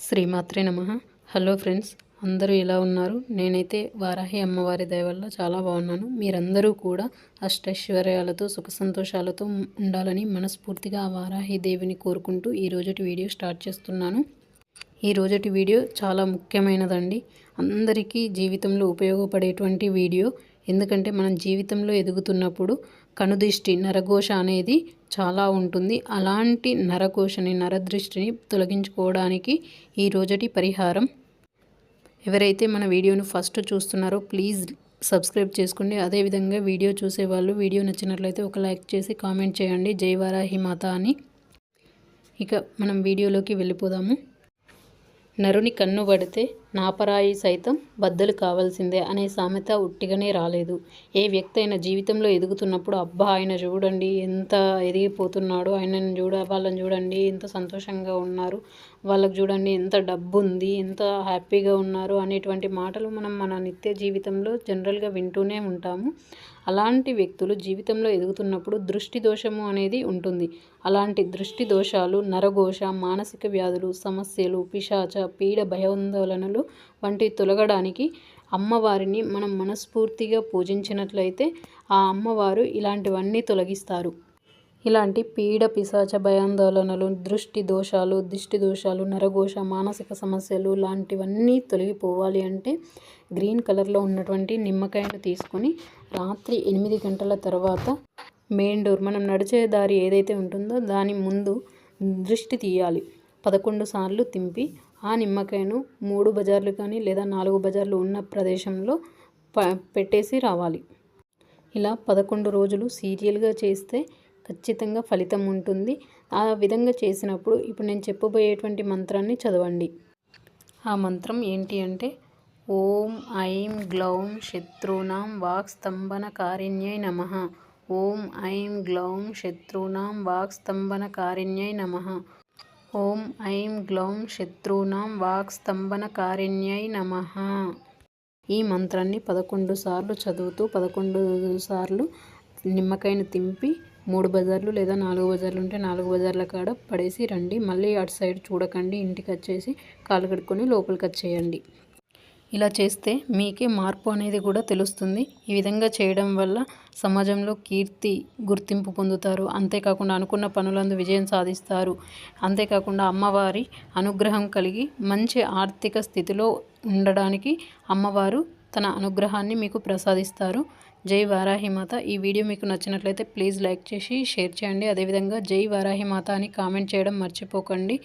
శ్రీమాత్రే నమ. Hello friends అందరూ ఎలా ఉన్నారు? నేనైతే వారాహి అమ్మవారి దయ వల్ల చాలా బాగున్నాను. మీరందరూ కూడా అష్టైశ్వర్యాలతో సుఖ సంతోషాలతో ఉండాలని మనస్ఫూర్తిగా ఆ వారాహి దేవిని కోరుకుంటూ ఈ రోజటి వీడియో స్టార్ట్ చేస్తున్నాను. ఈ రోజటి వీడియో చాలా ముఖ్యమైనదండి. అందరికీ జీవితంలో ఉపయోగపడేటువంటి వీడియో. ఎందుకంటే మనం జీవితంలో ఎదుగుతున్నప్పుడు కనుదిష్టి నరఘోష అనేది చాలా ఉంటుంది. అలాంటి నరఘోషని నరదృష్టిని తొలగించుకోవడానికి ఈ రోజటి పరిహారం. ఎవరైతే మన వీడియోను ఫస్ట్ చూస్తున్నారో ప్లీజ్ సబ్స్క్రైబ్ చేసుకోండి. అదేవిధంగా వీడియో చూసేవాళ్ళు వీడియో నచ్చినట్లయితే ఒక లైక్ చేసి కామెంట్ చేయండి. జై వారాహి మాత అని. ఇక మనం వీడియోలోకి వెళ్ళిపోదాము. నరుని కన్ను పడితే నాపరాయి సైతం బద్దలు కావాల్సిందే అనే సామెత ఉట్టిగానే రాలేదు. ఏ వ్యక్తి అయినా జీవితంలో ఎదుగుతున్నప్పుడు అబ్బా ఆయన చూడండి ఎంత ఎదిగిపోతున్నాడు ఆయనను చూడ వాళ్ళని చూడండి ఎంత సంతోషంగా ఉన్నారు వాళ్ళకు చూడండి ఎంత డబ్బు ఉంది ఎంత హ్యాపీగా ఉన్నారు అనేటువంటి మాటలు మనం మన నిత్య జీవితంలో జనరల్గా వింటూనే ఉంటాము. అలాంటి వ్యక్తులు జీవితంలో ఎదుగుతున్నప్పుడు దృష్టి దోషము అనేది ఉంటుంది. అలాంటి దృష్టి దోషాలు నరఘోష మానసిక వ్యాధులు సమస్యలు పిశాచ పీడ భయాందోళనలు వంటివి తొలగడానికి అమ్మవారిని మనం మనస్ఫూర్తిగా పూజించినట్లయితే ఆ అమ్మవారు ఇలాంటివన్నీ తొలగిస్తారు. ఇలాంటి పీడ పిశాచ భయాందోళనలు దృష్టి దోషాలు దిష్టి దోషాలు నరఘోష మానసిక సమస్యలు లాంటివన్నీ తొలగిపోవాలి అంటే గ్రీన్ కలర్లో ఉన్నటువంటి నిమ్మకాయను తీసుకొని రాత్రి ఎనిమిది గంటల తర్వాత మెయిన్ డోర్ మనం నడిచే దారి ఏదైతే ఉంటుందో దాని ముందు దృష్టి తీయాలి. పదకొండు సార్లు తింపి ఆ నిమ్మకాయను మూడు బజార్లు కానీ లేదా నాలుగు బజార్లు ఉన్న ప్రదేశంలో ప పెట్టేసి రావాలి. ఇలా పదకొండు రోజులు సీరియల్గా చేస్తే ఖచ్చితంగా ఫలితం ఉంటుంది. ఆ విధంగా చేసినప్పుడు ఇప్పుడు నేను చెప్పబోయేటువంటి మంత్రాన్ని చదవండి. ఆ మంత్రం ఏంటి అంటే ఓం ఐం గ్లౌం శత్రూనాం వాక్స్తంభన కారిణ్యై నమ. ఓం ఐం గ్లౌం శత్రూనాం వాక్స్తంభన కారిణ్యై నమ. ఓం ఐం గ్లౌం శత్రూనాం వాక్స్తంభన కారిణ్యై నమ. ఈ మంత్రాన్ని పదకొండు సార్లు చదువుతూ పదకొండు సార్లు నిమ్మకాయను తింపి మూడు బజార్లు లేదా నాలుగు బజార్లు ఉంటే నాలుగు బజార్ల కాడ పడేసి రండి. మళ్ళీ అటు సైడ్ చూడకండి. ఇంటికి వచ్చేసి కాలు కడుక్కొని లోపలికి వచ్చేయండి. ఇలా చేస్తే మీకే మార్పు అనేది కూడా తెలుస్తుంది. ఈ విధంగా చేయడం వల్ల సమాజంలో కీర్తి గుర్తింపు పొందుతారు. అంతేకాకుండా అనుకున్న పనులందు విజయం సాధిస్తారు. అంతేకాకుండా అమ్మవారి అనుగ్రహం కలిగి మంచి ఆర్థిక స్థితిలో ఉండడానికి అమ్మవారు తన అనుగ్రహాన్ని మీకు ప్రసాదిస్తారు. జై వారాహిమాత ఈ వీడియో మీకు నచ్చినట్లయితే ప్లీజ్ లైక్ చేసి షేర్ చేయండి. అదేవిధంగా జై వారాహిమాత అని కామెంట్ చేయడం మర్చిపోకండి.